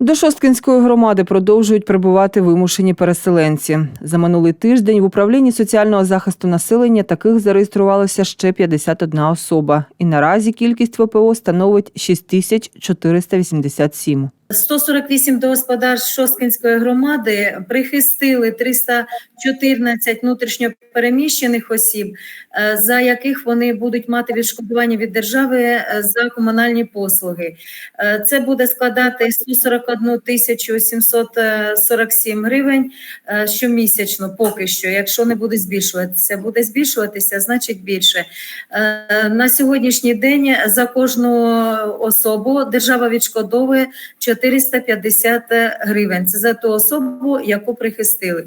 До Шосткинської громади продовжують прибувати вимушені переселенці. За минулий тиждень в управлінні соціального захисту населення таких зареєструвалося ще 51 особа. І наразі кількість ВПО становить 6487. 148 домогосподарств Шосткинської громади прихистили 314 внутрішньопереміщених осіб, е, за яких вони будуть мати відшкодування від держави е, за комунальні послуги. Е, Це буде складати 141 тисячу 747 гривень щомісячно поки що. Якщо не буде збільшуватися, буде збільшуватися, значить більше. На сьогоднішній день за кожну особу держава відшкодовує 450 гривень. Це за ту особу, яку прихистили.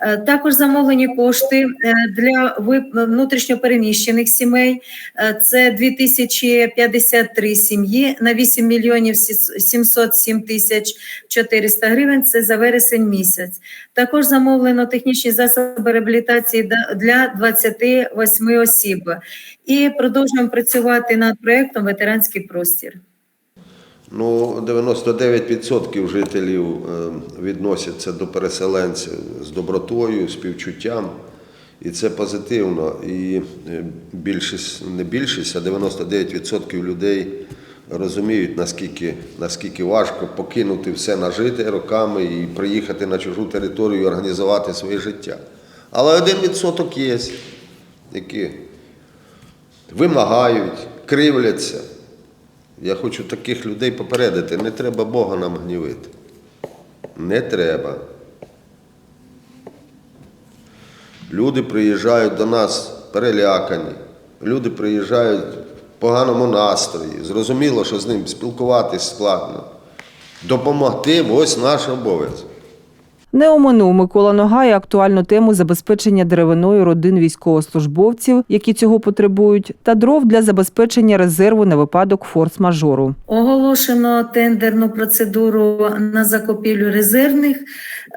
Е, Також замовлені кошти е, для внутрішньопереміщених сімей. Е, Це 2053 сім'ї на 8 мільйонів 707 тисяч 400 гривень. Це за вересень місяць. Також замовлено технічні засоби реабілітації для 28 осіб. І продовжуємо працювати над проектом Ветеранський простір. Ну, 99% жителів е, відносяться до переселенців з добротою, співчуттям. І це позитивно. І е, більшість, не більшість, а 99% людей розуміють, наскільки, наскільки важко покинути все нажите роками і приїхати на чужу територію і організувати своє життя. Але один відсоток є, які вимагають, кривляться. Я хочу таких людей попередити. Не треба Бога нам гнівити. Не треба. Люди приїжджають до нас перелякані. Люди приїжджають в поганому настрої. Зрозуміло, що з ним спілкуватись складно. Допомогти ось наш обов'язок. Не оминув Микола Ногай актуальну тему забезпечення деревиною родин військовослужбовців, які цього потребують, та дров для забезпечення резерву на випадок форс-мажору. Оголошено тендерну процедуру на закупівлю резервних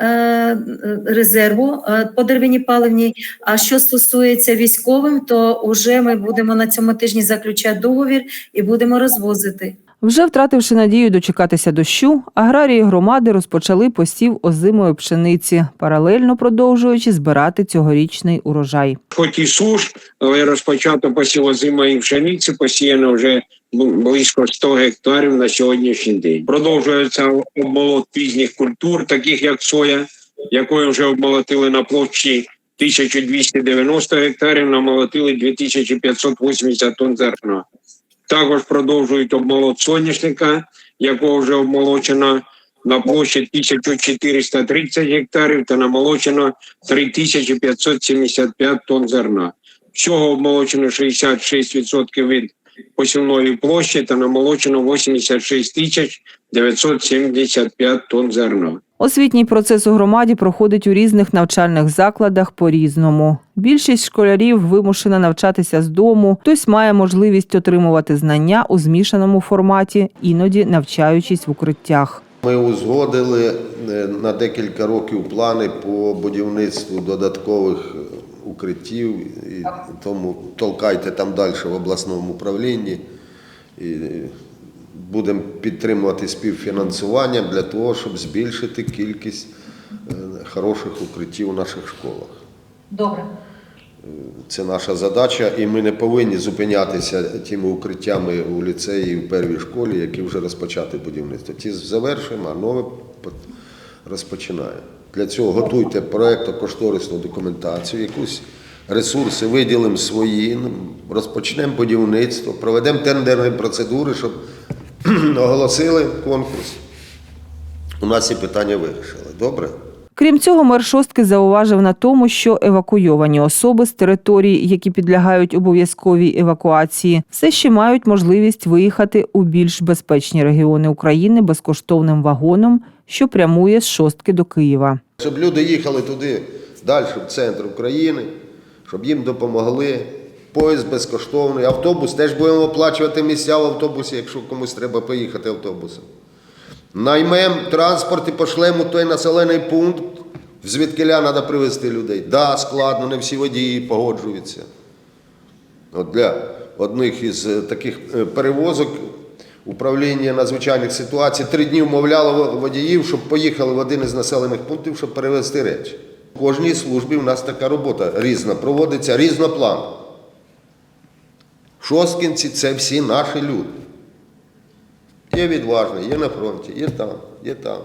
е, резерву е, по деревині паливній. А що стосується військовим, то вже ми будемо на цьому тижні заключати договір і будемо розвозити. Вже втративши надію дочекатися дощу, аграрії громади розпочали посів озимої пшениці, паралельно продовжуючи збирати цьогорічний урожай. хоч і суш, але розпочато посів озимої пшениці, посіяно вже близько 100 гектарів на сьогоднішній день. Продовжується обмолот пізніх культур, таких як соя, якою вже обмолотили на площі 1290 гектарів, намолотили 2580 тонн зерна. Також продовжують обмолот соняшника, якого вже обмолочено на площі 1430 гектарів та намолочено 3575 тонн зерна. Всього обмолочено 66% від посівної площі та намолочено 86 тисяч 975 тонн зерна. Освітній процес у громаді проходить у різних навчальних закладах по-різному. Більшість школярів вимушена навчатися з дому, хтось має можливість отримувати знання у змішаному форматі, іноді навчаючись в укриттях. Ми узгодили е, на декілька років плани по будівництву додаткових е, укриттів, і тому толкайте там далі в обласному управлінні. І е, будемо підтримувати співфінансування для того, щоб збільшити кількість е, хороших укриттів у наших школах. Добре. Це наша задача, і ми не повинні зупинятися тими укриттями у ліцеї і в первій школі, які вже розпочати будівництво. Ті завершуємо, а нове по- розпочинаємо. Для цього готуйте проєктно-кошторисну документацію, якусь ресурси виділимо свої, ну, розпочнемо будівництво, проведемо тендерні процедури, щоб оголосили конкурс. У нас ці питання вирішили. Добре? Крім цього, мер шостки зауважив на тому, що евакуйовані особи з територій, які підлягають обов'язковій евакуації, все ще мають можливість виїхати у більш безпечні регіони України безкоштовним вагоном, що прямує з шостки до Києва. Щоб люди їхали туди далі, в центр України, щоб їм допомогли. Поїзд безкоштовний, автобус теж будемо оплачувати місця в автобусі, якщо комусь треба поїхати автобусом. Наймемо транспорт і пошлемо той населений пункт, звідкиля треба привезти людей. Так, да, складно, не всі водії погоджуються. От для одних із е, таких е, перевозок Управління надзвичайних ситуацій три дні вмовляло водіїв, щоб поїхали в один із населених пунктів, щоб перевезти речі. В кожній службі в нас така робота різна, проводиться різноплан. Шосткинці це всі наші люди. Є відважні, є на фронті, є там, є там.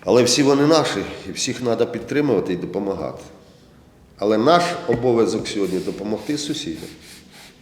Але всі вони наші, і всіх треба підтримувати і допомагати. Але наш обов'язок сьогодні допомогти сусідам.